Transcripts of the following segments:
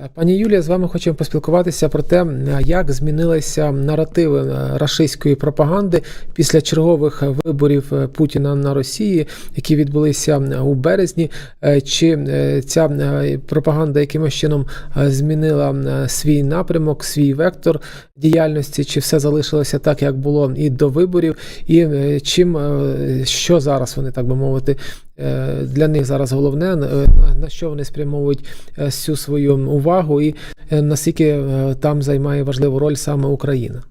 Е, Пані Юлія, з вами хочемо поспілкуватися про те, е, як змінилися наративи е, рашистської пропаганди після чергових виборів Путіна на Росії, які відбулися у березні. Чи ця пропаганда якимось чином змінила свій напрямок, свій вектор діяльності, чи все залишилося так, як було і до виборів, і чим що зараз вони так би мовити. Е, Для них зараз головне, е, на- що вони спрямовують е, всю свою увагу, і наскільки там займає важливу роль саме Україна.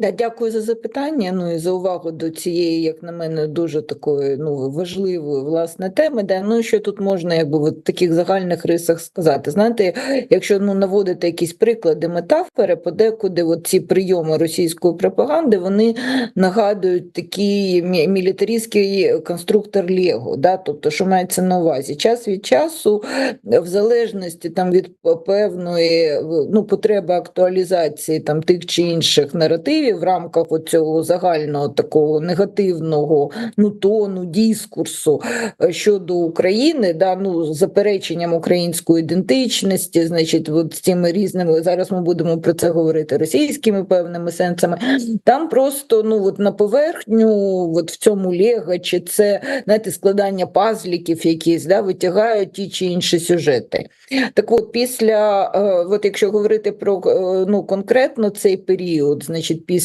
Дякую за запитання. Ну і за увагу до цієї, як на мене, дуже такої ну важливої власне теми. Да, ну що тут можна, якби в таких загальних рисах сказати. Знаєте, якщо ну наводити якісь приклади метафори, подекуди от ці прийоми російської пропаганди вони нагадують такий мі- мілітаристський конструктор Лего. Да? Тобто, що мається на увазі, час від часу, в залежності там від певної ну потреби актуалізації там тих чи інших наративів в рамках цього загального такого негативного ну тону дискурсу е, щодо України, да ну запереченням української ідентичності, значить, от з цими різними зараз ми будемо про це говорити російськими певними сенсами. Там просто ну от на поверхню, от в цьому лего, чи це знаєте, складання пазліків якісь, да, витягають ті чи інші сюжети. Так от, після, е, от якщо говорити про е, ну, конкретно цей період, значить, після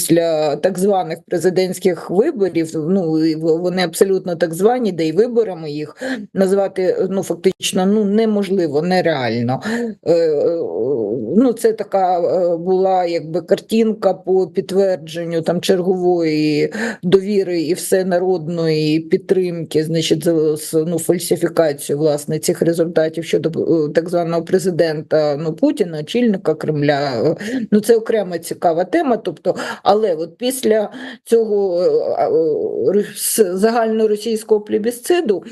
так званих президентських виборів, ну вони абсолютно так звані, де й виборами їх назвати ну фактично ну неможливо, нереально. Ну, це така е, була якби картинка по підтвердженню там чергової довіри і всенародної підтримки, значить, з ну, фальсифікацію власне цих результатів щодо е, так званого президента ну Путіна, очільника Кремля. Ну це окрема цікава тема. Тобто, але от після цього е, загальноросійського плебісциду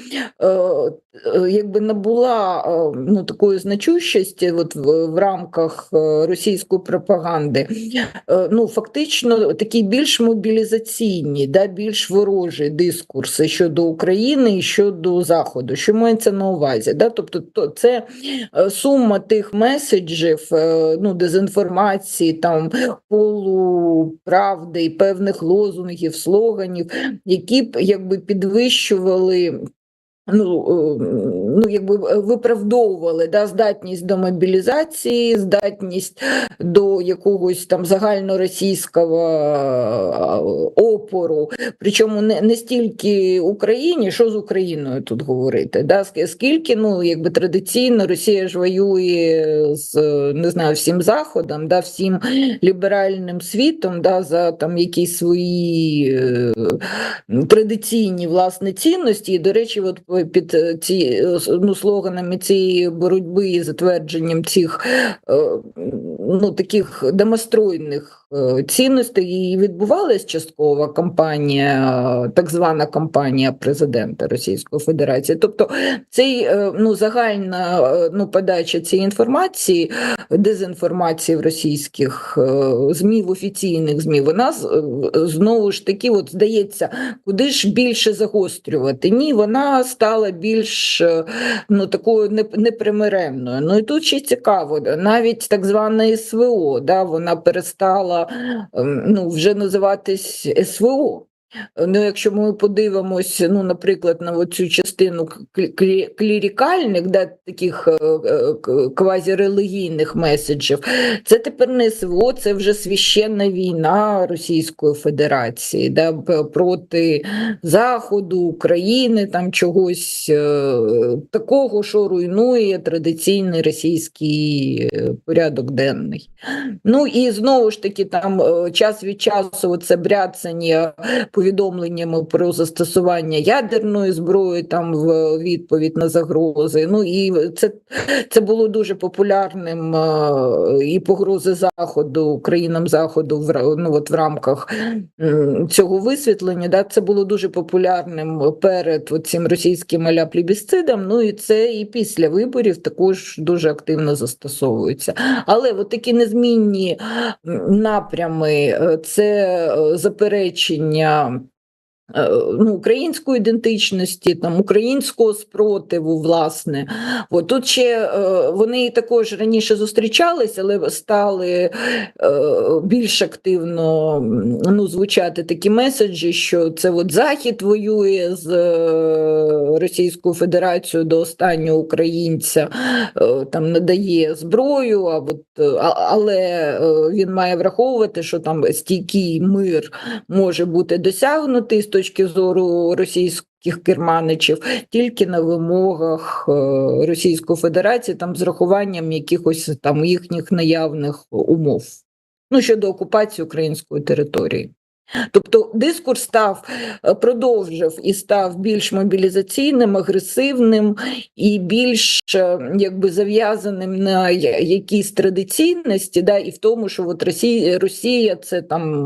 якби набула е, ну такої значущості, от в, в рамках е, російської пропаганди е, ну, фактично такі більш мобілізаційні, да, більш ворожі дискурси щодо України і щодо Заходу. Що мається на увазі? Да? Тобто то, це е, сума тих меседжів, е, ну, дезінформації, там, полуправди і певних лозунгів, слоганів, які б якби підвищували ну, е, ну, якби е, виправдовували да, здатність до мобілізації, здатність до якогось там загальноросійського е, опору. Причому не, не стільки Україні, що з Україною тут говорити. Да? Скільки ну, якби традиційно Росія ж воює з не знаю, всім Заходом, да, всім ліберальним світом да, за там якісь свої е, традиційні власне цінності. І, до речі, от під ці ну, слоганами цієї боротьби і затвердженням цих е, ну, таких демонстройних е, цінностей і відбувалась часткова кампанія, е, так звана кампанія президента Російської Федерації. Тобто цей е, ну, загальна е, ну, подача цієї інформації, дезінформації в російських е, ЗМІ, в офіційних ЗМІ, вона е, знову ж таки, от здається, куди ж більше загострювати? Ні, вона стала більш е, ну, такою непримиренною. Ну і тут ще цікаво, навіть так звана СВО, да, вона перестала ну, вже називатись СВО. Ну, якщо ми подивимось, ну, наприклад, на цю частину клі- клі- клірікальних, да, таких е, е, квазірелігійних меседжів, це тепер не СВО, це вже священна війна Російської Федерації да, проти Заходу, України, там чогось е, такого, що руйнує традиційний російський порядок денний. Ну і знову ж таки, там час від часу це бряцання повідомленнями про застосування ядерної зброї там в відповідь на загрози. Ну і це, це було дуже популярним е, і погрози заходу країнам заходу в ну, от в рамках цього висвітлення. Да, це було дуже популярним перед цим російським аля плебісцидом. Ну і це і після виборів також дуже активно застосовується. Але от такі незмінні напрями е, це е, заперечення ну, української ідентичності, там, українського спротиву, власне. От тут ще е, вони також раніше зустрічались, але стали е, більш активно ну, звучати такі меседжі, що це от Захід воює з е, Російською Федерацією до останнього українця, е, там надає зброю, а от, е, але е, він має враховувати, що там стійкий мир може бути досягнутий точки зору російських керманичів тільки на вимогах е, Російської Федерації, там з рахуванням якихось там їхніх наявних умов ну, щодо окупації української території. Тобто дискурс став е, продовжив і став більш мобілізаційним, агресивним і більш е, якби зав'язаним на якісь традиційності, да, і в тому, що от Росія, Росія це там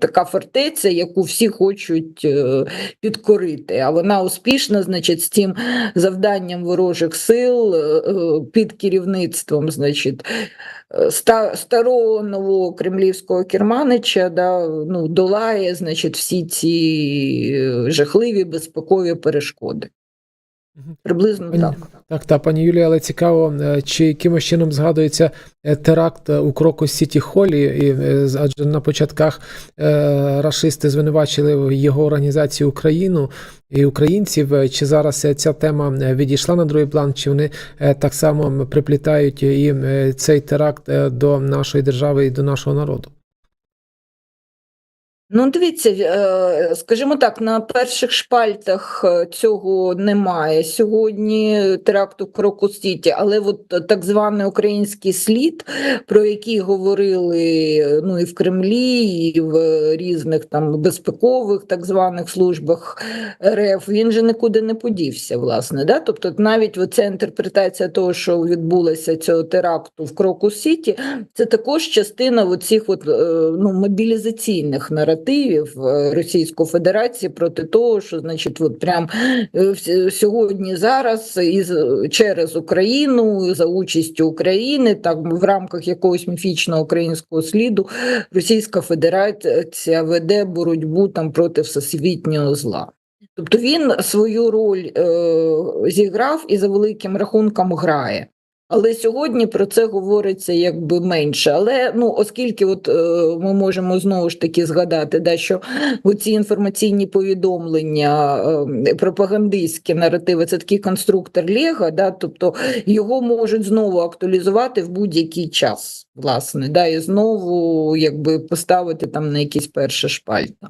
така фортеця, яку всі хочуть е, підкорити. А вона успішна, значить, з цим завданням ворожих сил під керівництвом, значить, старого нового кремлівського керманича да, ну, долає значить, всі ці е, жахливі безпекові перешкоди. Приблизно Пані- так. Так, так, пані Юлія, але цікаво, е, чи якимось чином згадується е, теракт у Кроку Сіті Холі, і, адже на початках е, рашисти звинувачили в його організації Україну і українців. Чи зараз ця тема відійшла на другий план, чи вони так само приплітають і цей теракт до нашої держави і до нашого народу? Ну, дивіться, е, скажімо так, на перших шпальтах е, цього немає сьогодні теракту в Крокус Сіті, але от так званий український слід, про який говорили ну, і в Кремлі, і в різних там безпекових так званих службах РФ, він же нікуди не подівся, власне. Да? Тобто навіть оця інтерпретація того, що відбулося цього теракту в Крокус Сіті, це також частина оцих от, е, ну, мобілізаційних наративів е, Російської Федерації проти того, що значить, от прям е, сьогодні зараз із через Україну за участю України, так в рамках якогось міфічного українського сліду, Російська Федерація веде боротьбу там проти всесвітнього зла. Тобто він свою роль е, зіграв і за великим рахунком грає. Але сьогодні про це говориться якби менше. Але ну, оскільки от, е, ми можемо знову ж таки згадати, да, що ці інформаційні повідомлення, е, пропагандистські наративи це такий конструктор Лего, да, тобто його можуть знову актуалізувати в будь-який час, власне, да, і знову якби поставити там на якісь перші шпальта.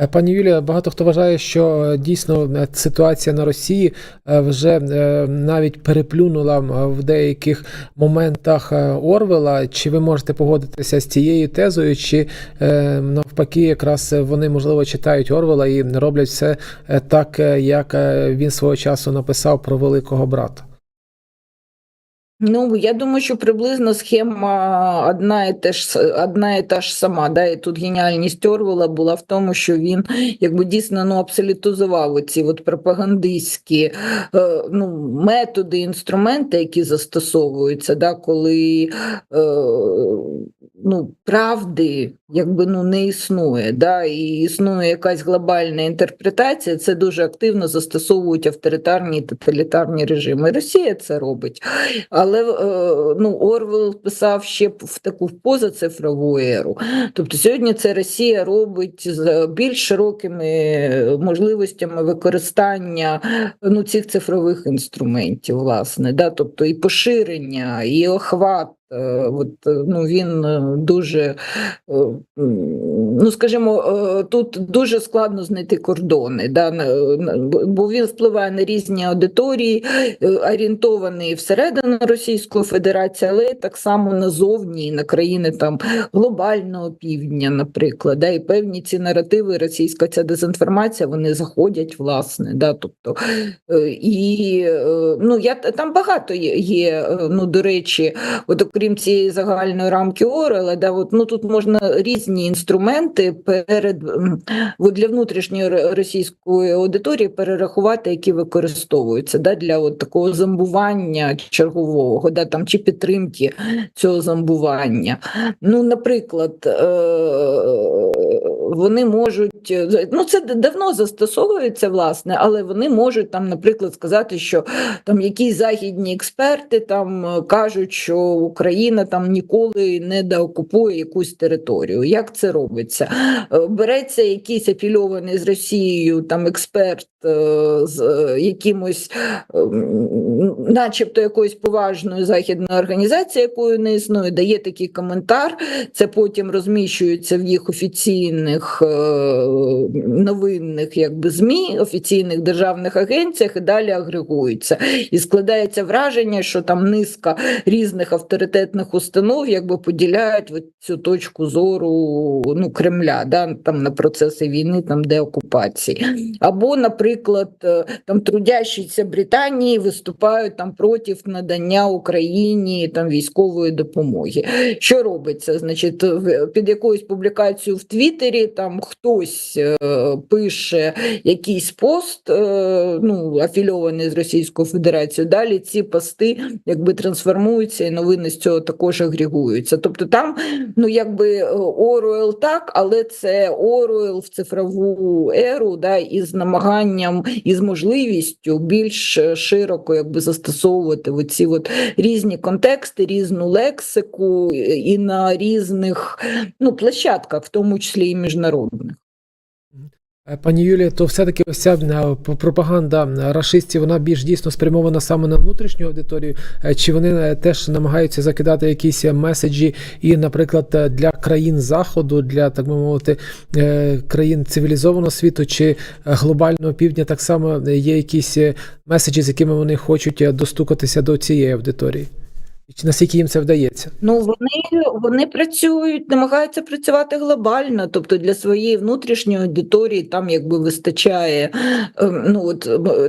Е, Пані Юлія, багато хто вважає, що е, дійсно е, ситуація на Росії вже навіть переплюнула в деяких моментах Орвела. Чи ви можете погодитися з цією тезою, чи навпаки, якраз вони можливо читають Орвела і роблять все так, як він свого часу написав про великого брата? Ну, я думаю, що приблизно схема одна і, те ж, одна і та ж сама. Да? І тут геніальність Орвела була в тому, що він якби дійсно ну, абсолютизував ці от пропагандистські е, ну, методи, інструменти, які застосовуються, да? коли е, ну, правди якби ну, не існує. Да? І існує якась глобальна інтерпретація, це дуже активно застосовують авторитарні і тоталітарні режими. Росія це робить. Але е, ну, Орвел писав ще в таку позацифрову еру. Тобто сьогодні це Росія робить з більш широкими можливостями використання ну, цих цифрових інструментів, власне, да? тобто і поширення, і охват. е, От, е, ну, він дуже, ну скажімо, е, тут дуже складно знайти кордони, да? бо він впливає на різні аудиторії, е, орієнтований всередину Російської Федерації, але так само назовні, на країни там глобального півдня, наприклад, да, і певні ці наративи, російська ця дезінформація, вони заходять, власне, да, тобто, е, і ну, я, там багато є, ну, до речі, от окрім цієї загальної рамки Орела, да, от, ну, тут можна різні інструменти перед, для внутрішньої російської аудиторії перерахувати, які використовуються да, для от такого зомбування чергового, да, там, чи підтримки цього зомбування. Ну, наприклад, е, вони можуть е, ну це давно застосовується, власне, але вони можуть там, наприклад, сказати, що там якісь західні експерти там е, кажуть, що Україна там ніколи не деокупує якусь територію. Як це робиться? Е, Береться якийсь афільований з Росією там експерт е, з е, якимось, начебто якоюсь поважною західною організацією, якою не існує, дає такий коментар. Це потім розміщується в їх офіційних новинних якби ЗМІ, офіційних державних агенціях і далі агрегується. І складається враження, що там низка різних авторитетних установ якби поділяють цю точку зору ну, Кремля, да, там на процеси війни, там деокупації. Або, наприклад, е, там трудящіся Британії виступають там проти надання Україні там військової допомоги. Що робиться? Значить, під якоюсь публікацією в Твіттері там хтось е, пише якийсь пост, е, ну, афільований з Російською Федерацією. Далі ці пости якби трансформуються і новини з цього також агрегуються. Тобто там, ну якби Оруел так, але це Оруел в цифрову еру, да, із намаганням і з можливістю більш е, широко якби застосовувати оці от різні контексти, різну лексику е, і на різних ну, площадках, в тому числі і міжнародних. Е, Пані Юлія, то все-таки ось ця е, пропаганда рашистів, вона більш дійсно спрямована саме на внутрішню аудиторію, Е, чи вони теж намагаються закидати якісь меседжі і, наприклад, для країн Заходу, для так би мовити, країн цивілізованого світу чи глобального півдня, так само є якісь меседжі, з якими вони хочуть достукатися до цієї аудиторії? Чи наскільки їм це вдається? Ну вони, вони працюють, намагаються працювати глобально, тобто для своєї внутрішньої аудиторії там якби вистачає ем, ну от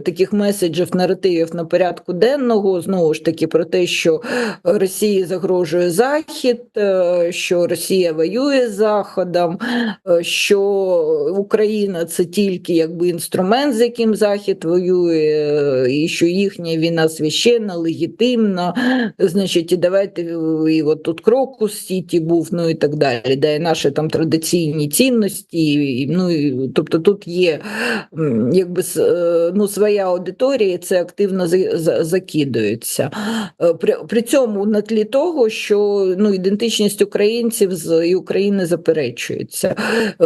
таких меседжів, наративів на порядку денного знову ж таки про те, що Росії загрожує Захід, е, що Росія воює з Заходом, е, що Україна це тільки якби інструмент, з яким Захід воює, і що їхня війна священна, легітимна. Значить, і давайте і от тут крокус Сіті був, ну і так далі. Да, і наші там традиційні цінності. І, ну і, тобто тут є якби е, ну, своя аудиторія, і це активно за- за- закидується. Е, При, при цьому на тлі того, що ну, ідентичність українців з і України заперечується. Е,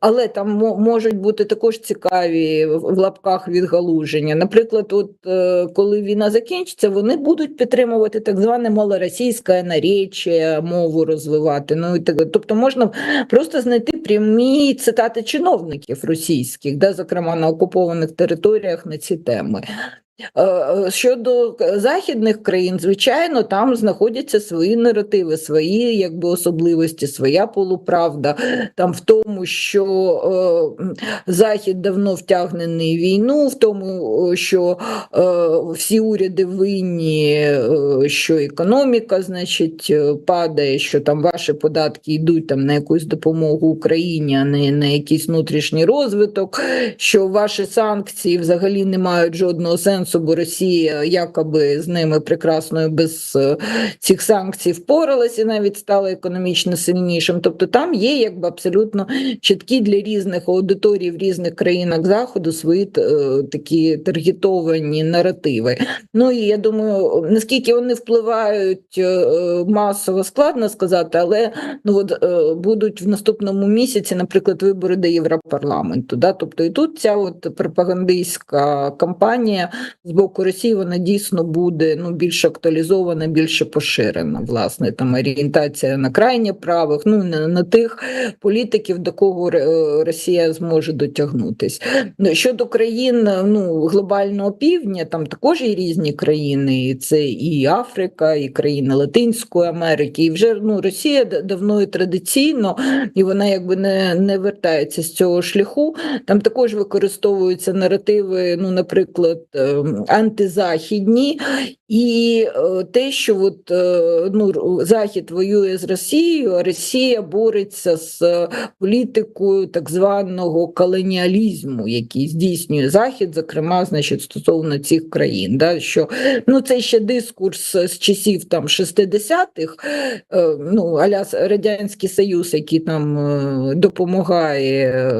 Але там можуть бути також цікаві в лапках відгалуження. Наприклад, от е, коли війна закінчиться, вони будуть підтримувати так зване малоросійське наречія, мову розвивати. Ну і так, тобто можна просто знайти прямі цитати чиновників російських, да, зокрема на окупованих територіях на ці теми. Е, е, Щодо західних країн, звичайно, там знаходяться свої наративи, свої якби особливості, своя полуправда. Там в тому, що е, Захід давно втягнений в війну, в тому, е, що е, всі уряди винні, е, що економіка, значить, е, падає, що там ваші податки йдуть там на якусь допомогу Україні, а не на якийсь внутрішній розвиток, що ваші санкції взагалі не мають жодного сенсу, бо Росія якоби з ними прекрасно без е, цих санкцій впоралась і навіть стала економічно сильнішим. Тобто там є якби абсолютно чіткі для різних аудиторій в різних країнах заходу свої е, такі таргетовані наративи. Ну і я думаю, наскільки вони впливають е, е, масово, складно сказати, але ну от е, будуть в наступному місяці, наприклад, вибори до Європарламенту. Да? Тобто і тут ця от пропагандистська кампанія з боку Росії вона дійсно буде ну більш актуалізована, більше поширена. Власне, там орієнтація на крайнє правих, ну на, на тих політиків, до кого е, Росія зможе дотягнутись. Ну, Щодо країн ну, глобального півдня, там також є різні країни, і це і Африка, і країни Латинської Америки. І вже ну, Росія давно і традиційно, і вона якби не, не вертається з цього шляху. Там також використовуються наративи, ну, наприклад, ем, антизахідні, І е, те, що от, е, ну, Захід воює з Росією, а Росія бореться з е, політикою так званого колоніалізму, який здійснює Захід, зокрема, значить, стосовно цих країн. Да, що, ну, це ще дискурс з часів там 60-х, е, ну, аля Радянський Союз, який там допомагає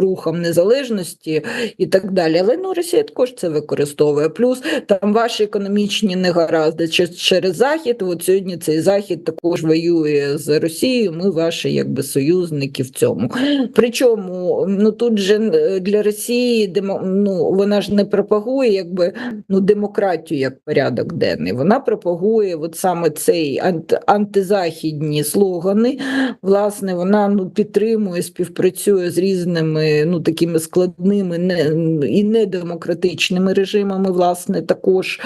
рухам незалежності і так далі. Але ну, Росія також це використовує. Плюс там ваші економічні негаразди чер- через Захід. От сьогодні цей Захід також воює з Росією. Ми ваші якби союзники в цьому. Причому ну тут же для Росії демо, ну, вона ж не пропагує якби ну демократію як порядок денний. Вона пропагує от саме цей ант, антизахідні слогани. Власне, вона ну підтримує, співпрацює з різними ну такими складними не, і недемократичними режимами. Власне, також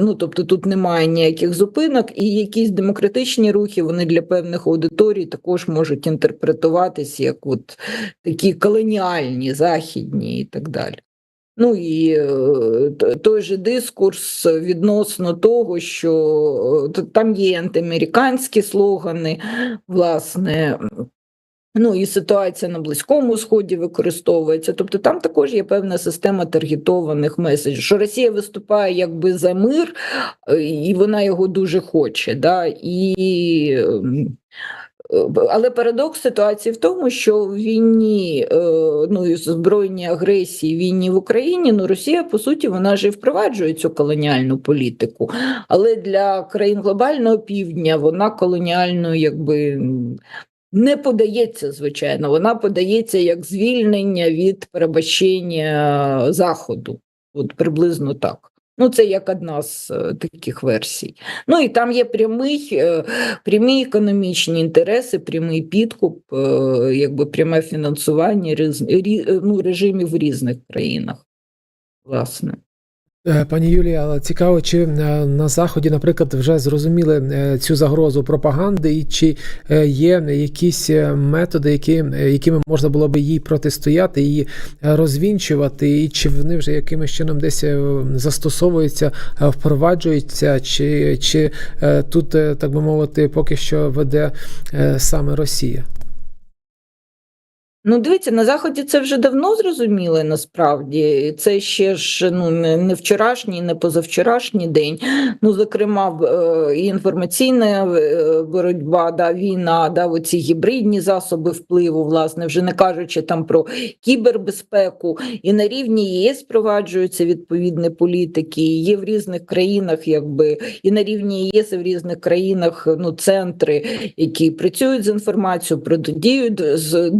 ну тобто тут немає ніяких зупинок, і якісь демократичні рухи вони для певних аудиторій також можуть інтерпретуватись як от такі колоніальні, західні і так далі. Ну і е, той же дискурс відносно того, що е, там є антиамериканські слогани, власне. Ну і ситуація на Близькому Сході використовується. Тобто там також є певна система таргетованих меседжів, що Росія виступає якби за мир, е, і вона його дуже хоче. Да? І, ем, але парадокс ситуації в тому, що в війні, е, ну і збройній агресії, війні в Україні, ну Росія по суті вона ж і впроваджує цю колоніальну політику. Але для країн глобального півдня вона колоніальною якби не подається, звичайно, вона подається як звільнення від перебачення Заходу. От приблизно так. Ну, це як одна з е, таких версій. Ну і там є прямий, е, прямі економічні інтереси, прямий підкуп, е, якби пряме фінансування ну, режимів в різних країнах. Власне. Е, Пані Юлія, цікаво, чи е, на заході, наприклад, вже зрозуміли е, цю загрозу пропаганди, і чи є якісь методи, які, якими можна було би їй протистояти, е, розвінчувати, і чи вони вже якимось чином десь застосовуються, впроваджуються, чи, чи тут, так би мовити, поки що веде саме Росія? Ну, дивіться, на заході це вже давно зрозуміли насправді. Це ще ж ну не, вчорашній, не позавчорашній день. Ну, зокрема, е, і інформаційна е, боротьба, да, війна, да, оці гібридні засоби впливу, власне, вже не кажучи там про кібербезпеку, і на рівні ЄС впроваджуються відповідні політики. І є в різних країнах, якби і на рівні ЄС і в різних країнах ну центри, які працюють з інформацією, протидіють з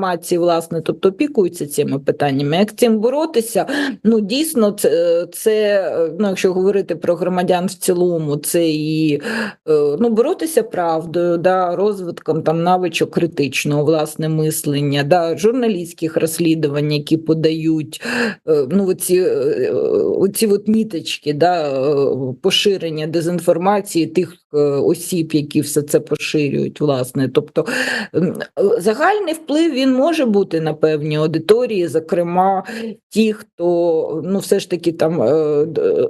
дезінформації, власне, тобто опікуються цими питаннями. Як цим боротися? Ну дійсно, це, це ну, якщо говорити про громадян в цілому, це і е, ну, боротися правдою, да, розвитком там навичок критичного власне мислення, да, журналістських розслідувань, які подають е, ну, оці, е, оці от ніточки, да, е, поширення дезінформації тих е, осіб, які все це поширюють, власне. Тобто е, загальний вплив він може бути на певні аудиторії, зокрема ті, хто ну все ж таки там е, е,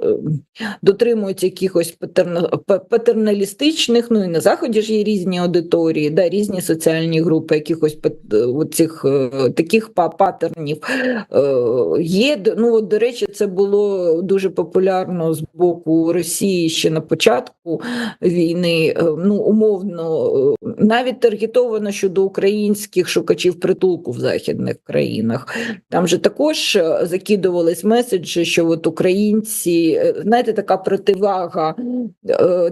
дотримуються якихось патерна- патерналістичних, ну і на заході ж є різні аудиторії, да, різні соціальні групи, якихось е, оцих е, таких патернів. Е, Є ну от, до речі, це було дуже популярно з боку Росії ще на початку війни. е, Ну умовно, е, навіть таргетовано щодо українських шукачів притулку в західних країнах. Там же також е, закидувались меседжі, що от українці, знаєте, така противага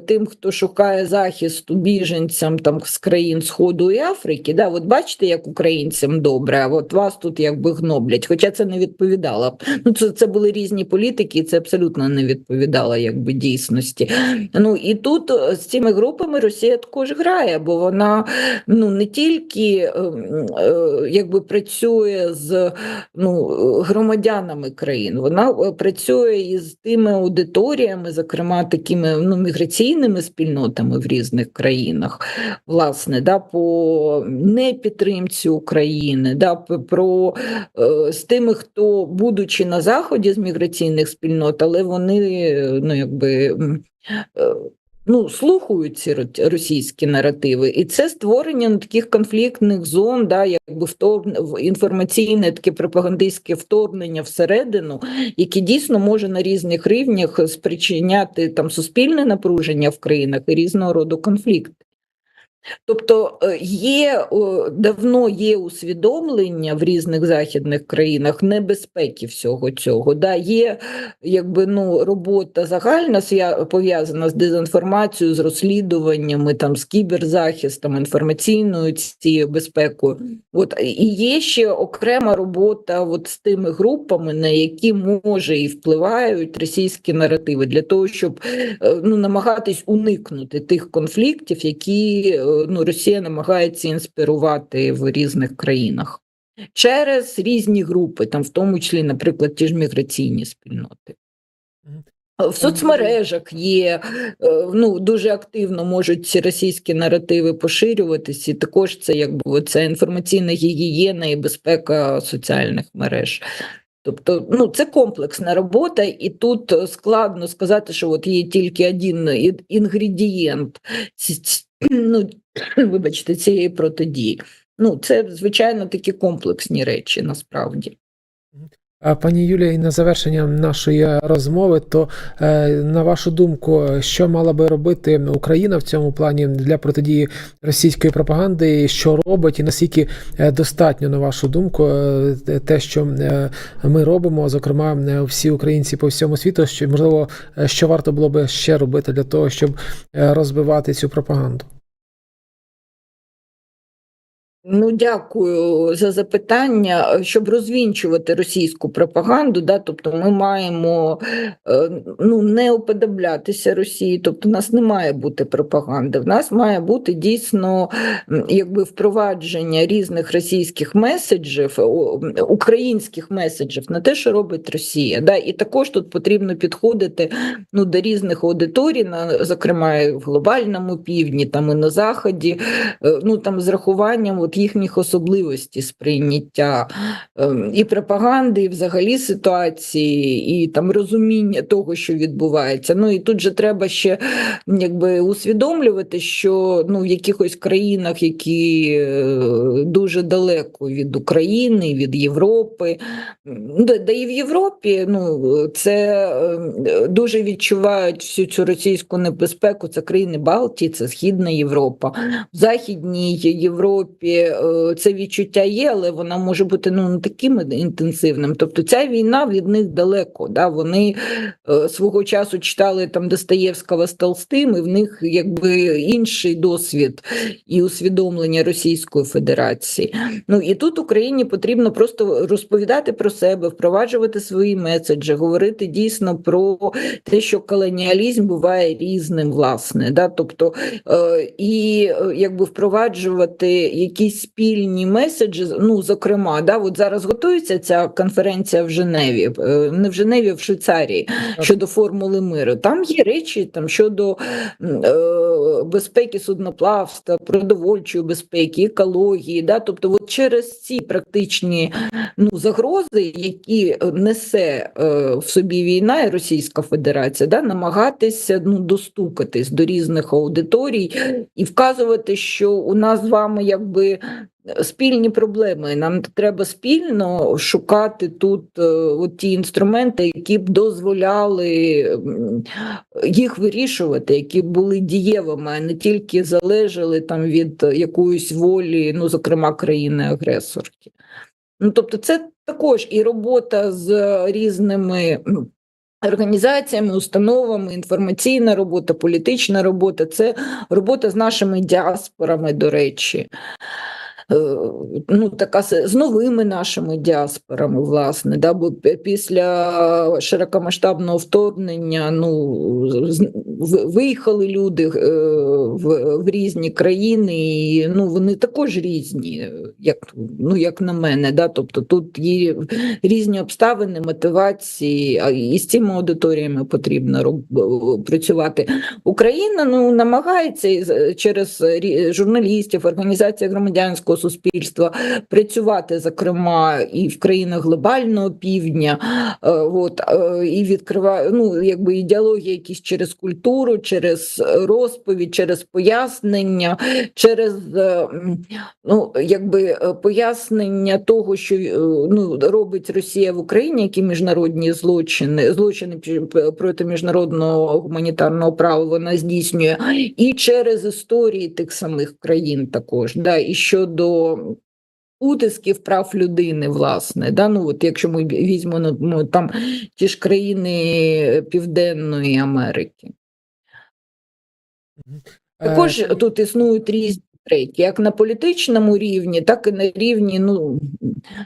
тим, хто шукає захисту біженцям там з країн Сходу і Африки. Да, от бачите, як українцям добре, а от вас тут якби гноблять. Хоча це не відповідало. Ну, це, це були різні політики, і це абсолютно не відповідало якби дійсності. Ну і тут з цими групами Росія також грає, бо вона ну не тільки ем, е, якби працює з ну, громадянами країн. Вона е, працює із тими аудиторіями, зокрема такими ну, міграційними спільнотами в різних країнах, власне, да, по непідтримці України, да, про е, з тими, хто, будучи на заході з міграційних спільнот, але вони ну, якби. Ну, слухають ці ро- російські наративи, і це створення ну, таких конфліктних зон, да, якби вторг... в- інформаційне таке пропагандистське вторгнення всередину, яке дійсно може на різних рівнях спричиняти там суспільне напруження в країнах і різного роду конфлікти. Тобто е, є давно є усвідомлення в різних західних країнах небезпеки всього цього. Да, є якби ну робота загальна пов'язана з дезінформацією, з розслідуваннями, там з кіберзахистом, інформаційною цією безпекою. От і є ще окрема робота от з тими групами, на які може і впливають російські наративи, для того, щоб е, ну, намагатись уникнути тих конфліктів, які е, ну, Росія намагається інспірувати в різних країнах через різні групи, там в тому числі, наприклад, ті ж міграційні спільноти. В соцмережах є е, ну дуже активно можуть ці російські наративи поширюватись, і також це якби це інформаційна гігієна і безпека соціальних мереж. Тобто, ну це комплексна робота, і тут е, складно сказати, що от є тільки один інгредієнт ну, вибачте, цієї протидії. Ну, це звичайно такі комплексні речі насправді. Пані Юлія, і на завершення нашої розмови, то е, на вашу думку, що мала би робити Україна в цьому плані для протидії російської пропаганди, що робить, і наскільки е, достатньо, на вашу думку, е, те, що ми робимо, зокрема, всі українці по всьому світу, що можливо, що варто було би ще робити для того, щоб розбивати цю пропаганду? Ну, дякую за запитання. Щоб розвінчувати російську пропаганду, да, тобто ми маємо е, ну, не уподоблятися Росії, тобто в нас не має бути пропаганди. В нас має бути дійсно якби впровадження різних російських меседжів, українських меседжів на те, що робить Росія. Да. І також тут потрібно підходити ну, до різних аудиторій, на, зокрема в глобальному півдні, там і на заході, е, ну там з рахуванням от їхніх особливостей сприйняття ем, і пропаганди, і взагалі ситуації, і там розуміння того, що відбувається. Ну і тут же треба ще якби усвідомлювати, що ну в якихось країнах, які е, дуже далеко від України, від Європи, да і в Європі, ну це е, дуже відчувають всю цю російську небезпеку. Це країни Балтії, це Східна Європа. В Західній Європі е, це відчуття є, але вона може бути ну не таким інтенсивним. Тобто ця війна від них далеко. Да? Вони е, свого часу читали там Достоєвського з Толстим, і в них якби інший досвід і усвідомлення Російської Федерації. Ну і тут Україні потрібно просто розповідати про себе, впроваджувати свої меседжі, говорити дійсно про те, що колоніалізм буває різним, власне. Да? Тобто, е, і якби впроваджувати якісь спільні меседжі. Ну, зокрема, да, от зараз готується ця конференція в Женеві, е, не в Женеві, а в Швейцарії щодо формули миру. Там є речі там щодо е, безпеки судноплавства, продовольчої безпеки, екології. Да? Тобто, от через ці практичні ну, загрози, які несе е, в собі війна і Російська Федерація, да, намагатися ну, достукатись до різних аудиторій і вказувати, що у нас з вами якби спільні проблеми. Нам треба спільно шукати тут е, от ті інструменти, які б дозволяли їх вирішувати, які були дієвими, а не тільки залежали там від якоїсь волі, ну зокрема країни-агресорки. Ну тобто, це також і робота з різними. Організаціями, установами, інформаційна робота, політична робота це робота з нашими діаспорами, до речі. Е, Ну, така з новими нашими діаспорами, власне, да, бо після широкомасштабного вторгнення, ну виїхали люди е, в, в різні країни, і ну вони також різні, е, як ну як на мене. Да? Тобто тут є різні обставини, мотивації, і з цими аудиторіями потрібно працювати. Україна ну намагається через журналістів, організації громадянського суспільства працювати, зокрема, і в країнах глобального півдня, е, от, е, і відкриває ну, якби ідеології якісь через культуру, через розповідь, через пояснення, через е, ну, якби пояснення того, що ну, робить Росія в Україні, які міжнародні злочини, злочини проти міжнародного гуманітарного права вона здійснює, і через історії тих самих країн також. Да, і щодо утисків прав людини, власне, да, ну от якщо ми візьмемо ну, там ті ж країни Південної Америки. Також Е, тут існують різні треки, як на політичному рівні, так і на рівні, ну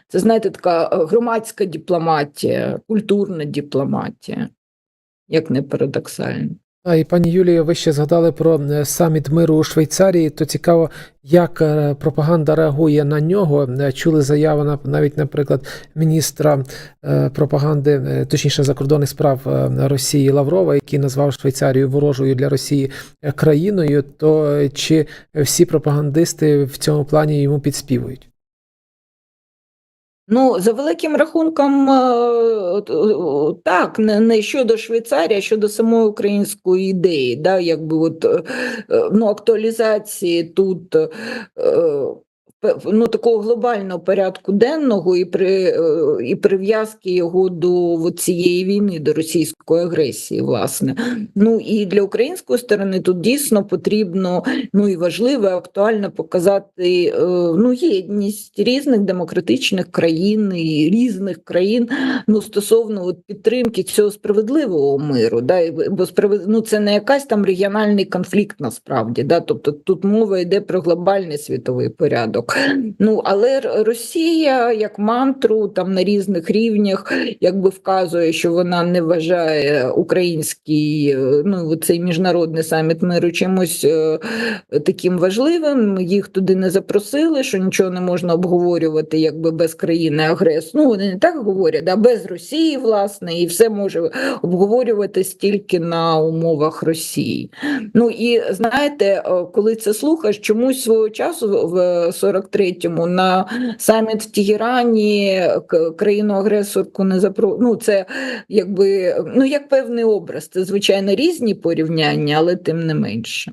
це знаєте, така е, громадська дипломатія, культурна дипломатія, як не парадоксально. А, і пані Юлія, ви ще згадали про е, саміт миру у Швейцарії. То цікаво, як е, пропаганда реагує на нього. Е, Чули заяву на- навіть, наприклад, міністра пропаганди, точніше закордонних справ Росії Лаврова, який назвав Швейцарію ворожою для Росії країною. То чи всі пропагандисти в цьому плані йому підспівують? Ну, за великим рахунком, е, от, е, так, не, щодо Швейцарії, а щодо самої української ідеї, да, якби от, е, е, ну, актуалізації тут е, ну, такого глобального порядку денного і, при, е, і прив'язки його до цієї війни, до російської агресії, власне. Ну і для української сторони тут дійсно потрібно ну і важливо, актуально показати е, ну, єдність різних демократичних країн і різних країн ну, стосовно от, підтримки цього справедливого миру. Да, бо справед... ну, це не якась там регіональний конфлікт насправді. Да, тобто тут мова йде про глобальний світовий порядок. Ну, але Росія як мантру там на різних рівнях якби вказує, що вона не вважає український е, ну, цей міжнародний саміт миру чимось е, таким важливим. Їх туди не запросили, що нічого не можна обговорювати якби без країни агресора. Ну вони не так говорять, а без Росії, власне, і все може обговорюватись тільки на умовах Росії. Ну і знаєте, е, коли це слухаєш, чомусь свого часу в 43-му на саміт в Тегерані країну-агресорку не запро... Ну, це якби ну як певний образ. Це звичайно різні порівняння, але тим не менше.